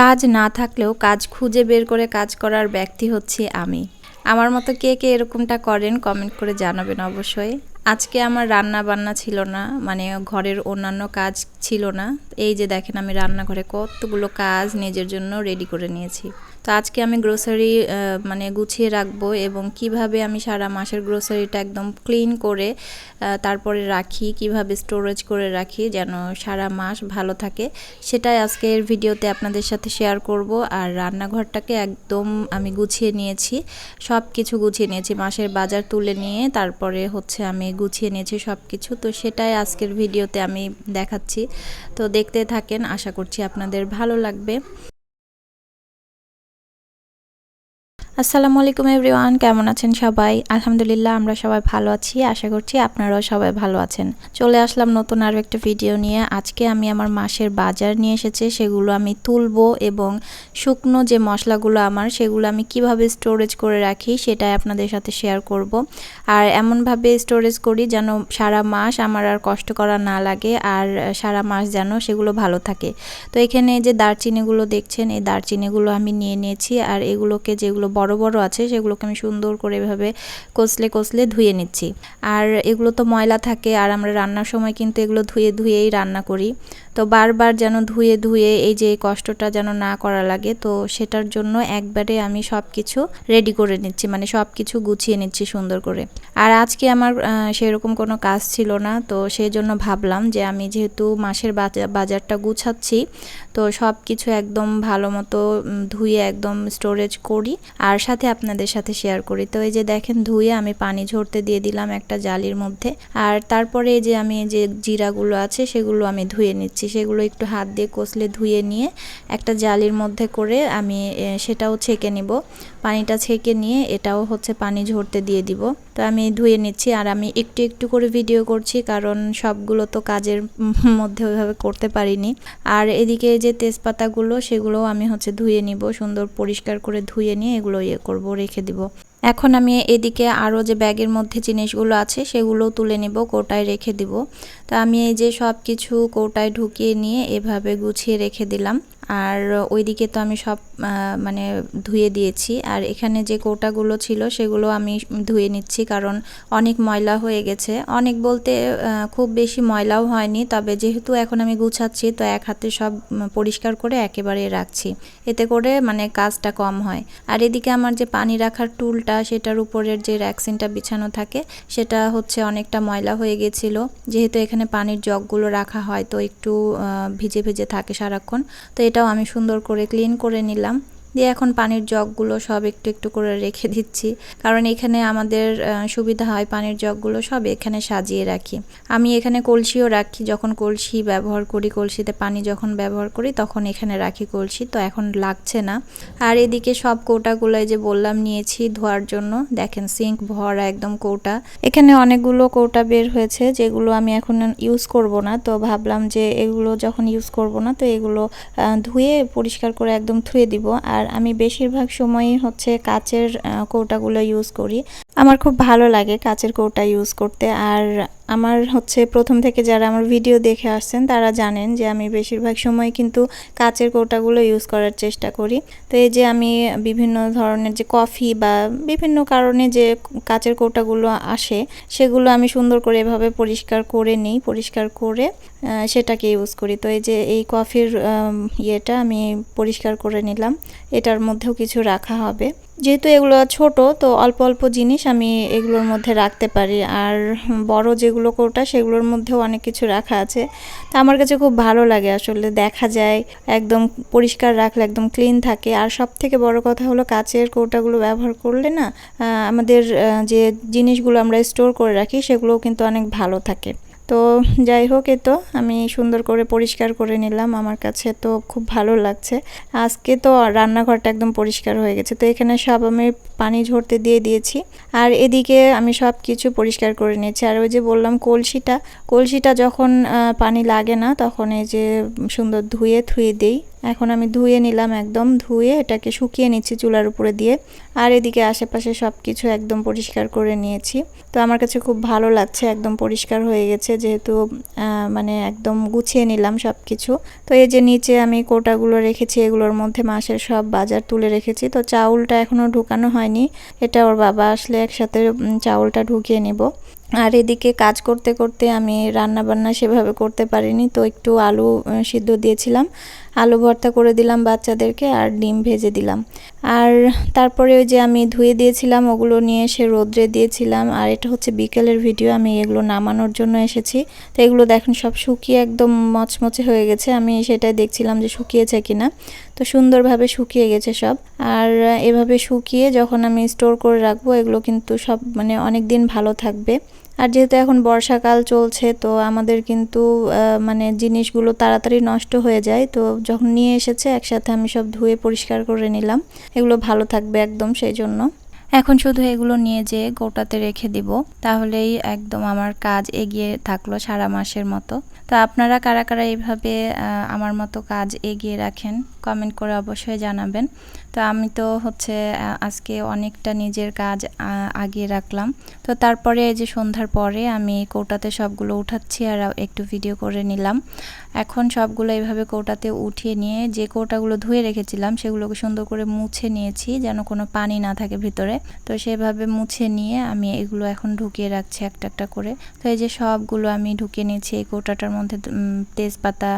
কাজ না থাকলেও কাজ খুঁজে বের করে কাজ করার ব্যক্তি হচ্ছে আমি। আমার মতো কে কে এরকমটা করেন কমেন্ট করে জানাবেন অবশ্যই। আজকে আমার রান্না বান্না ছিল না মানে ঘরের অন্যান্য কাজ ছিল না। এই যে দেখেন আমি রান্নাঘরে কতগুলো কাজ নিজের জন্য রেডি করে নিয়েছি। তো আজকে আমি গ্রোসারি মানে গুছিয়ে রাখব এবং কীভাবে আমি সারা মাসের গ্রোসারিটা একদম ক্লিন করে তারপরে রাখি, কীভাবে স্টোরেজ করে রাখি যেন সারা মাস ভালো থাকে, সেটাই আজকের ভিডিওতে আপনাদের সাথে শেয়ার করব। আর রান্নাঘরটাকে একদম আমি গুছিয়ে নিয়েছি সব কিছু গুছিয়ে নিয়েছি, মাসের বাজার তুলে নিয়ে তারপরে হচ্ছে আমি গুছিয়ে নিয়েছি সব কিছু তো সেটাই আজকের ভিডিওতে আমি দেখাচ্ছি। তো দেখতে থাকেন, আশা করছি আপনাদের ভালো লাগবে। আসসালামু আলাইকুম এভরিওয়ান, কেমন আছেন সবাই? আলহামদুলিল্লাহ, আমরা সবাই ভালো আছি, আশা করছি আপনারাও সবাই ভালো আছেন। চলে আসলাম নতুন আরও একটা ভিডিও নিয়ে। আজকে আমি আমার মাসের বাজার নিয়ে এসেছে, সেগুলো আমি তুলবো এবং শুকনো যে মশলাগুলো আমার, সেগুলো আমি কীভাবে স্টোরেজ করে রাখি সেটাই আপনাদের সাথে শেয়ার করব। আর এমনভাবে স্টোরেজ করি যেন সারা মাস আমার আর কষ্ট করা না লাগে আর সারা মাস যেন সেগুলো ভালো থাকে। তো এখানে যে দারচিনিগুলো দেখছেন, এই দারচিনিগুলো আমি নিয়ে নিয়েছি আর এগুলোকে যেগুলো বড় বড় আছে, সেগুলোকে আমি সুন্দর করে এভাবে কষলে কষলে ধুয়ে নিচ্ছি। আর এগুলো তো ময়লা থাকে, আর আমরা রান্নার সময় কিন্তু এগুলো ধুয়ে ধুয়েই রান্না করি। তো বারবার যেন ধুয়ে ধুয়ে এই যে কষ্টটা যেন না করা লাগে, তো সেটার জন্য একবারে আমি সব কিছু রেডি করে নিচ্ছি মানে সব কিছু গুছিয়ে নিচ্ছি সুন্দর করে। আর আজকে আমার সেরকম কোনো কাজ ছিল না, তো সেই জন্য ভাবলাম যে আমি যেহেতু মাসের বাজা- বাজারটা গুছাচ্ছি, তো সব কিছু একদম ভালো মতো ধুয়ে একদম স্টোরেজ করি আর সাথে আপনাদের সাথে শেয়ার করি। তো এই যে দেখেন ধুয়ে আমি পানি ঝরতে দিয়ে দিলাম একটা জালির মধ্যে আর তারপরে যে আমি যে জিরাগুলো আছে সেগুলো আমি ধুয়ে নিচ্ছি। সেগুলো একটু হাত দিয়ে কষলে ধুয়ে নিয়ে একটা জালির মধ্যে করে আমি সেটাও ছেঁকে নিব। পানিটা ছেঁকে নিয়ে এটাও হচ্ছে পানি ঝরতে দিয়ে দিব। তো আমি ধুয়ে নিচ্ছি আর আমি একটু একটু করে ভিডিও করছি কারণ সবগুলো তো কাজের মধ্যে ওইভাবে করতে পারিনি। আর এদিকে যে তেজপাতাগুলো, সেগুলোও আমি হচ্ছে ধুয়ে নিব, সুন্দর পরিষ্কার করে ধুয়ে নিয়ে এগুলো ইয়ে করব, রেখে দিব। এখন আমি এদিকে আরও যে ব্যাগের মধ্যে জিনিসগুলো আছে, সেগুলো তুলে নিব, কোটায় রেখে দিব। তো আমি এই যে সব কিছু কোটায় ঢুকিয়ে নিয়ে এভাবে গুছিয়ে রেখে দিলাম। আর ওইদিকে তো আমি সব মানে ধুয়ে দিয়েছি। আর এখানে যে কোটাগুলো ছিল সেগুলো আমি ধুয়ে নিচ্ছি কারণ অনেক ময়লা হয়ে গেছে। অনেক বলতে খুব বেশি ময়লাও হয়নি, তবে যেহেতু এখন আমি গুছাচ্ছি, তো এক হাতে সব পরিষ্কার করে একেবারে রাখছি। এতে করে মানে কাজটা কম হয়। আর এদিকে আমার যে পানি রাখার টুলটা, সেটার উপরের যে র্যাকসিনটা বিছানো থাকে, সেটা হচ্ছে অনেকটা ময়লা হয়ে গেছিল। যেহেতু এখানে পানির জগগুলো রাখা হয়, তো একটু ভিজে ভিজে থাকে সারাক্ষণ। তো এটাও আমি সুন্দর করে ক্লিন করে নিলাম। দিয়ে এখন পানির জগগুলো সব একটু একটু করে রেখে দিচ্ছি। কারণ এখানে আমাদের সুবিধা হয় পানির জগগুলো সব এখানে সাজিয়ে রাখি। আমি এখানে কলসিও রাখি। যখন কলসি ব্যবহার করি, কলসিতে পানি যখন ব্যবহার করি, তখন এখানে রাখি কলসি। তো এখন লাগছে না। আর এদিকে সব কৌটাগুলো এই যে বললাম নিয়েছি ধোয়ার জন্য। দেখেন সিঙ্ক ভরা একদম কৌটা। এখানে অনেকগুলো কৌটা বের হয়েছে, যেগুলো আমি এখন ইউজ করব না। তো ভাবলাম যে এগুলো যখন ইউজ করব না, তো এগুলো ধুয়ে পরিষ্কার করে একদম ধুয়ে দিব। আর আমি বেশিরভাগ সময়ই হচ্ছে কাচের কৌটাগুলো ইউজ করি। আমার খুব ভালো লাগে কাচের কৌটা ইউজ করতে। আর আমার হচ্ছে প্রথম থেকে যারা আমার ভিডিও দেখে আসছেন, তারা জানেন যে আমি বেশিরভাগ সময় কিন্তু কাচের কৌটাগুলো ইউজ করার চেষ্টা করি। তো এই যে আমি বিভিন্ন ধরনের যে কফি বা বিভিন্ন কারণে যে কাচের কৌটাগুলো আসে, সেগুলো আমি সুন্দর করে এভাবে পরিষ্কার করে নিই, পরিষ্কার করে সেটাকে ইউজ করি। তো এই যে এই কফির ইয়েটা আমি পরিষ্কার করে নিলাম। এটার মধ্যেও কিছু রাখা হবে। যেহেতু এগুলো ছোট, তো অল্প অল্প জিনিস আমি এগুলোর মধ্যে রাখতে পারি। আর বড় যেগুলো কৌটা, সেগুলোর মধ্যেও অনেক কিছু রাখা আছে। তা আমার কাছে খুব ভালো লাগে আসলে। দেখা যায়, একদম পরিষ্কার রাখলে একদম ক্লিন থাকে। আর সব থেকে বড় কথা হলো, কাচের কৌটাগুলো ব্যবহার করলে না আমাদের যে জিনিসগুলো আমরা স্টোর করে রাখি, সেগুলোও কিন্তু অনেক ভালো থাকে। তো যাই হোক এ তো আমি সুন্দর করে পরিষ্কার করে নিলাম আমার কাছে, তো খুব ভালো লাগছে। আজকে তো রান্নাঘরটা একদম পরিষ্কার হয়ে গেছে, তো এখানে সব আমি পানি ঝরতে দিয়ে দিয়েছি। আর এদিকে আমি সব কিছু পরিষ্কার করে নিয়েছি, আর ওই যে বললাম কলসিটা কলসিটা যখন পানি লাগে না তখন এই যে সুন্দর ধুয়ে থুয়ে দিই। এখন আমি ধুয়ে নিলাম একদম, ধুয়ে এটাকে শুকিয়ে নিচ্ছি চুলার উপরে দিয়ে। আর এদিকে আশেপাশে সব কিছু একদম পরিষ্কার করে নিয়েছি। তো আমার কাছে খুব ভালো লাগছে, একদম পরিষ্কার হয়ে গেছে যেহেতু মানে একদম গুছিয়ে নিলাম সব কিছু তো এই যে নিচে আমি কোটাগুলো রেখেছি, এগুলোর মধ্যে মাসের সব বাজার তুলে রেখেছি। তো চাউলটা এখনও ঢুকানো হয়নি, এটা ওর বাবা আসলে একসাথে চাউলটা ঢুকিয়ে নিব। আর এদিকে কাজ করতে করতে আমি রান্না বান্না সেভাবে করতে পারিনি, তো একটু আলু সিদ্ধ দিয়েছিলাম। আলু ভর্তা করে দিলাম বাচ্চাদেরকে আর ডিম ভেজে দিলাম। আর তারপরে ওই যে আমি ধুয়ে দিয়েছিলাম, ওগুলো নিয়ে এসে রোদ্রে দিয়েছিলাম। আর এটা হচ্ছে বিকেলের ভিডিও, আমি এগুলো নামানোর জন্য এসেছি। তো এগুলো দেখুন সব শুকিয়ে একদম মচমচে হয়ে গেছে। আমি সেটাই দেখছিলাম যে শুকিয়েছে কিনা। তো সুন্দরভাবে শুকিয়ে গেছে সব। আর এভাবে শুকিয়ে যখন আমি স্টোর করে রাখব, এগুলো কিন্তু সব মানে অনেক দিন ভালো থাকবে। আর যেহেতু এখন বর্ষাকাল চলছে, তো আমাদের কিন্তু মানে জিনিসগুলো তাড়াতাড়ি নষ্ট হয়ে যায়। তো যখন নিয়ে এসেছে, একসাথে আমি সব ধুয়ে পরিষ্কার করে নিলাম। এগুলো ভালো থাকবে একদম, সেই জন্য। এখন শুধু এগুলো নিয়ে যে গোটাতে রেখে দিব, তাহলেই একদম আমার কাজ এগিয়ে থাকল সারা মাসের মতো। তো আপনারা কারা কারা এইভাবে আমার মতো কাজ এগিয়ে রাখেন কমেন্ট করে অবশ্যই জানাবেন। তো আমি তো হচ্ছে আজকে অনেকটা নিজের কাজ আগিয়ে রাখলাম। তো তারপরে এই যে সন্ধ্যার পরে আমি কৌটাতে সবগুলো উঠাচ্ছি আর একটু ভিডিও করে নিলাম। এখন সবগুলো এইভাবে কৌটাতে উঠিয়ে নিয়ে যে কৌটাগুলো ধুয়ে রেখেছিলাম, সেগুলোকে সুন্দর করে মুছে নিয়েছি যেন কোনো পানি না থাকে ভিতরে। তো সেভাবে মুছে নিয়ে আমি এগুলো এখন ঢুকিয়ে রাখছি একটা একটা করে। তো এই যে সবগুলো আমি ঢুকিয়ে নিয়েছি, এই গোটাটার মধ্যে তেজপাতা,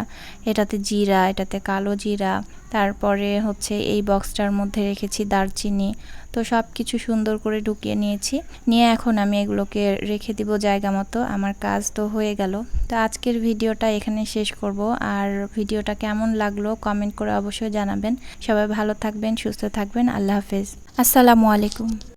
এটাতে জিরা, এটাতে কালো জিরা, তারপরে হচ্ছে এই বক্সটার মধ্যে রেখেছি দারচিনি তো সব কিছু সুন্দর করে ঢুকিয়ে নিয়েছি। নিয়ে এখন আমি এগুলোকে রেখে দিব জায়গা মতো। আমার কাজ তো হয়ে গেল। তো আজকের ভিডিওটা এখানে শেষ করব। আর ভিডিওটা কেমন লাগল কমেন্ট করে অবশ্যই জানাবেন। সবাই ভালো থাকবেন, সুস্থ থাকবেন। আল্লাহ হাফেজ। আসসালামু আলাইকুম।